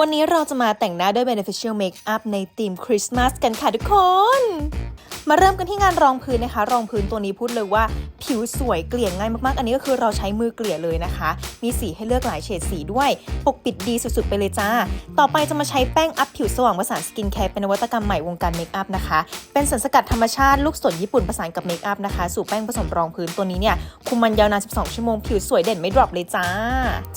วันนี้เราจะมาแต่งหน้าด้วย Beneficial Makeup ในธีมคริสต์มาสกันค่ะทุกคน มาเริ่มกันที่งานรองพื้นนะคะ รองพื้นตัวนี้พูดเลยว่าผิวสวยเกลี่ยง่ายมากๆ อันนี้ก็คือเราใช้มือเกลี่ยเลยนะคะ มีสีให้เลือกหลายเฉดสีด้วย ปกปิดดีสุดๆ ไปเลยจ้า ต่อไปจะมาใช้แป้งอัพผิวสว่างประสานสกินแคร์เป็นนวัตกรรมใหม่วงการเมคอัพนะคะ เป็นสารสกัดธรรมชาติลูกสนญี่ปุ่นผสานกับเมคอัพนะคะ สู่แป้งผสมรองพื้นตัวนี้เนี่ยคุมมันยาวนาน 12 ชั่วโมงผิวสวยเด่นไม่ดรอปเลยจ้า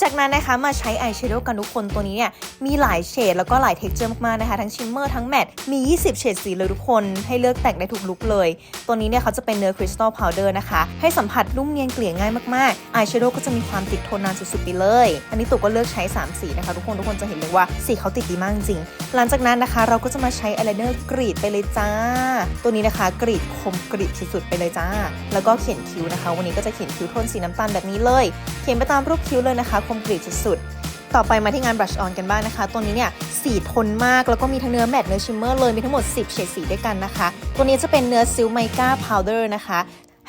จากนั้นนะคะมาใช้อายแชโดว์กันทุกคนตัวนี้เนี่ยมีหลายเฉดแล้วก็หลายเท็กเจอร์มากๆนะคะ ทั้งชิมเมอร์ทั้งแมตต์มี 20 เฉดสีเลยทุกคนให้เลือกแต่งได้ทุกลุคเลย ตัวนี้เนี่ยเขาจะเป็นเนื้อคริสตัลพาวเดอร์นะคะ ให้สัมผัสนุ่มเนียนเกลี่ยง่ายมากๆอายแชโดว์ก็จะมีความติดทนนานสุดๆไปเลย อันนี้ตุกก็เลือกใช้ 3 สีนะคะ ทุกคนทุกคนจะเห็นเลยว่าสีเขาติดดีมากจริง หลังจากนั้นนะคะ เราก็จะมาใช้อายไลเนอร์กรีดไปเลยจ้า ตัวนี้นะคะกรีดคมกรีดสุดๆไปเลยจ้า แล้วก็เขียนคิ้วนะคะ วันนี้ก็จะเขียนคิ้วโทนสีน้ำตาลแบบนี้เลย เขียนไปตามรูปคิ้วเลยนะคะ คมกรีดสุดๆ ต่อไปมาที่งาน brush on กันบ้างนะคะ ตัวนี้เนี่ยสีทนมากแล้วก็มีทั้งเนื้อแมตต์เนื้อชิมเมอร์เลยมีทั้งหมด 10 เฉดสีด้วยกันนะคะ ตัวนี้จะเป็นเนื้อซิลไมกาพาวเดอร์นะคะ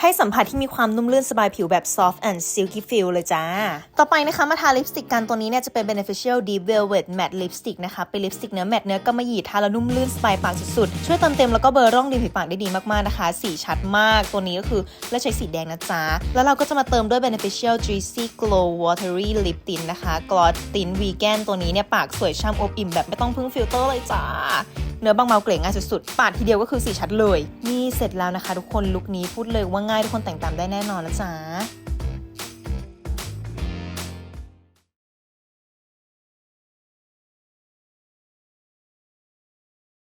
ให้สัมผัสที่มีความนุ่มลื่นสบายผิวแบบ soft and silky feel เลยจ้า ต่อไปนะคะ มาทาลิปสติกกันตัวนี้เนี่ยจะเป็น beneficial deep velvet matte lipstick นะคะ เป็นลิปสติกเนื้อแมตต์เนื้อกำมะหยี่ทาแล้วนุ่มลื่นสบายปากสุดๆ ช่วยเติมเต็มแล้วก็เบลอร่องริมฝีปากได้ดีมากๆนะคะ สีชัดมากตัวนี้ก็คือเลือกใช้สีแดงนะจ๊ะ แล้วเราก็จะมาเติมด้วย beneficial juicy glow watery lip tint นะคะ gloss tint vegan ตัวนี้เนี่ยปากสวยช่ำอบอิ่มแบบไม่ต้องพึ่งฟิลเตอร์เลยจ้า เนื้อบางเบาเกลี่ยง่ายสุดๆ ปาดทีเดียวก็คือสีชัดเลย นี่เสร็จแล้วนะคะ ทุกคนลุคนี้พูดเลยว่าง่ายทุกคนแต่งตามได้แน่นอนนะจ๊ะ